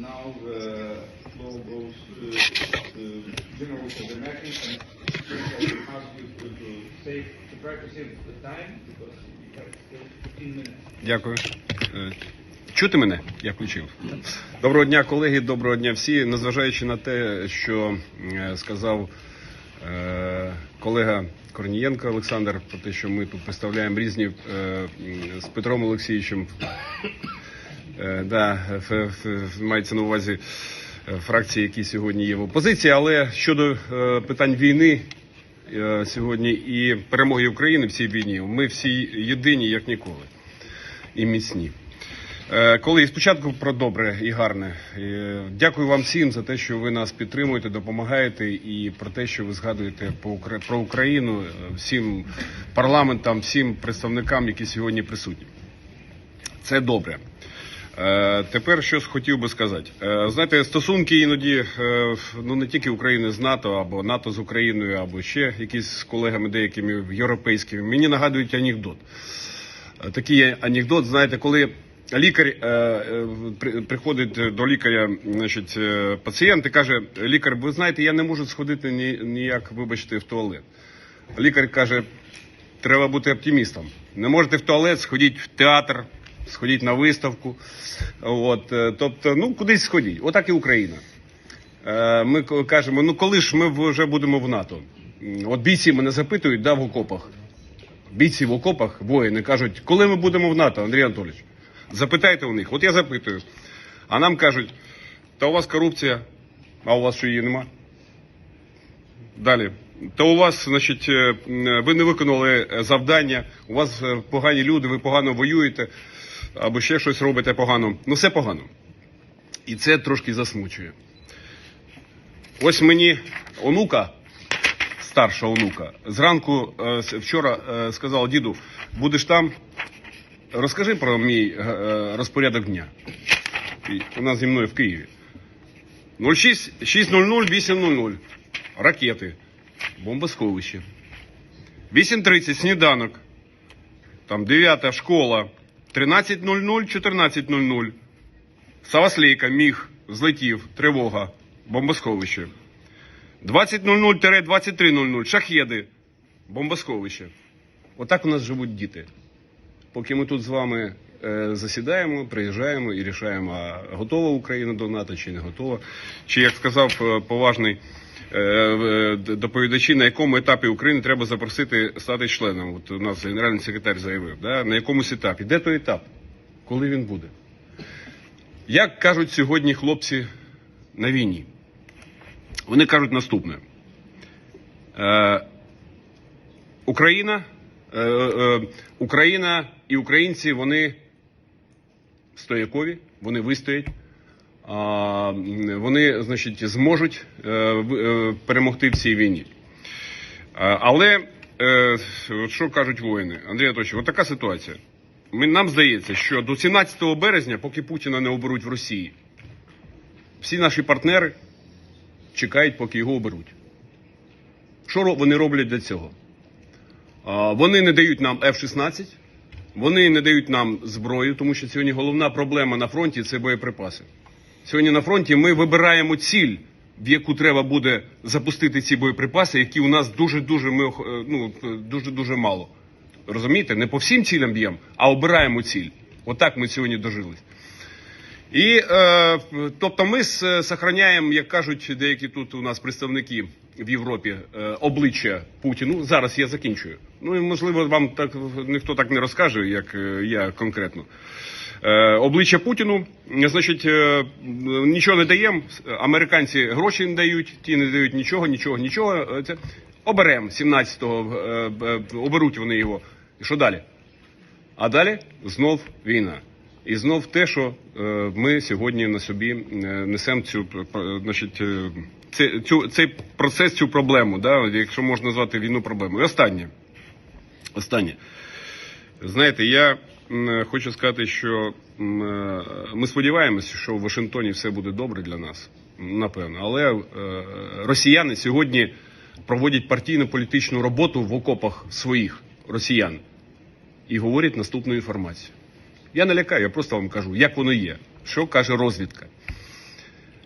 now the floor goes to General Kozemekin and I ask you to, to save, to try to save the time because we have still 15 minutes. Дякую. Е, Чути мене? Я включив. Доброго дня, колеги, доброго дня всі. Незважаючи на те, що е, сказав е, колега Корнієнко Олександр, про те, що ми тут представляємо різні з Петром Олексійовичем. Е, да, мається на увазі е, фракції, які сьогодні є в опозиції. Але щодо е, питань війни сьогодні і перемоги України в цій війні, ми всі єдині як ніколи і міцні. Коли спочатку про добре і гарне. Дякую вам всім за те, що ви нас підтримуєте, допомагаєте, і про те, що ви згадуєте про Україну всім парламентам, всім представникам, які сьогодні присутні. Це добре. Е, Тепер щось хотів би сказати. Е, Знаєте, стосунки іноді е, ну не тільки України з НАТО або НАТО з Україною, або ще якісь з колегами деякими європейськими. Мені нагадують анекдот. Такий анекдот, знаєте, коли лікар при- приходить до лікаря, значить, пацієнт і каже: лікар, ви знаєте, я не можу сходити ні, ніяк, вибачте, в туалет. Лікар каже, треба бути оптимістом. Не можете в туалет, сходіть в театр, сходіть на виставку. От, е, тобто, ну кудись сходіть. Отак і Україна. Е, Ми кажемо, ну коли ж ми вже будемо в НАТО? От бійці мене запитують, да, в окопах. Бійці в окопах, воїни кажуть, коли ми будемо в НАТО, Андрій Анатолійович? Запитайте у них. От я запитую. А нам кажуть, та у вас корупція, а у вас що її нема? Далі. То у вас, значить, е, ви не виконали завдання, у вас погані люди, ви погано воюєте, або ще щось робите погано. Ну, все погано. І це трошки засмучує. Ось мені онука, старша онука, зранку е, вчора е, сказала, діду, будеш там, розкажи про мій е, розпорядок дня. Вона зі мною в Києві. 06 600 800. Ракети. Бомбосховище. 8.30 сніданок. Там 9 школа. 13.00, 14.00. Саваслейка, міг, злетів, тривога, бомбосховище. 20.00-23.00, шахеди, бомбосховище. Отак у нас живуть діти. Поки ми тут з вами е, засідаємо, приїжджаємо і рішаємо, а готова Україна до НАТО чи не готова. Чи як сказав е, поважний доповідачі, на якому етапі України треба запросити стати членом. От у нас генеральний секретар заявив, да? на якомусь етапі. Де той етап? Коли він буде? Як кажуть сьогодні хлопці на війні? Вони кажуть наступне. Е, Україна, е, е, Україна і українці вони стоякові, вони вистоять. Вони, значить, зможуть е, е, перемогти в цій війні. Але е, що кажуть воїни? Андрій Анатольович, от така ситуація. Нам здається, що до 17 березня, поки Путіна не оберуть в Росії, всі наші партнери чекають, поки його оберуть. Що вони роблять для цього? Вони не дають нам F-16, вони не дають нам зброю, тому що сьогодні головна проблема на фронті це боєприпаси. Сьогодні на фронті ми вибираємо ціль, в яку треба буде запустити ці боєприпаси, які у нас дуже дуже ми е, ну дуже дуже мало. Розумієте, не по всім цілям б'ємо, а обираємо ціль. Отак ми сьогодні дожились. І е, тобто ми сохраняємо, як кажуть деякі тут у нас представники в Європі, е, обличчя Путіну. Зараз я закінчую. Ну і можливо, вам так ніхто так не розкаже, як е, я конкретно. Е, обличчя Путіну, значить, е, нічого не даємо. Американці гроші не дають, ті не дають нічого, нічого, нічого. Е, Це оберемо 17-го, е, е, оберуть вони його. І що далі? А далі знов війна. І знов те, що ми сьогодні на собі несемо цю значить, цю, цей процес, цю проблему, да, якщо можна назвати війну проблемою. І останнє. Останнє. Знаєте, я хочу сказати, що е, ми сподіваємося, що в Вашингтоні все буде добре для нас, напевно. Але е, росіяни сьогодні проводять партійно-політичну роботу в окопах своїх росіян і говорять наступну інформацію. Я не лякаю, я просто вам кажу, як воно є. Що каже розвідка?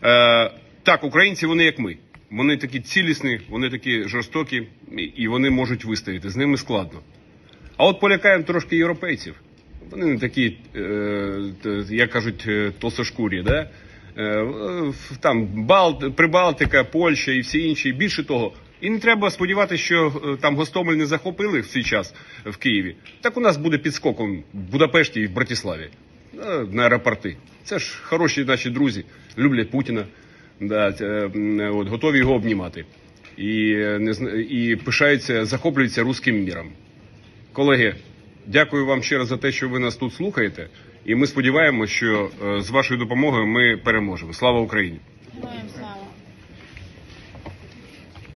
Е, так, українці вони як ми. Вони такі цілісні, вони такі жорстокі, і вони можуть вистояти. З ними складно. А от полякаємо трошки європейців. Вони не такі, е, як кажуть, е, толстошкурі, да? Е, там Балт, Прибалтика, Польща і всі інші. Більше того, і не треба сподіватися, що там Гостомель не захопили в цей час в Києві. Так у нас буде підскоком в Будапешті і в Братиславі на аеропорти. Це ж хороші наші друзі, люблять Путіна, да, от, готові його обнімати. І, і пишаються, захоплюються руським міром. Колеги, дякую вам ще раз за те, що ви нас тут слухаєте. І ми сподіваємося, що е, з вашою допомогою ми переможемо. Слава Україні!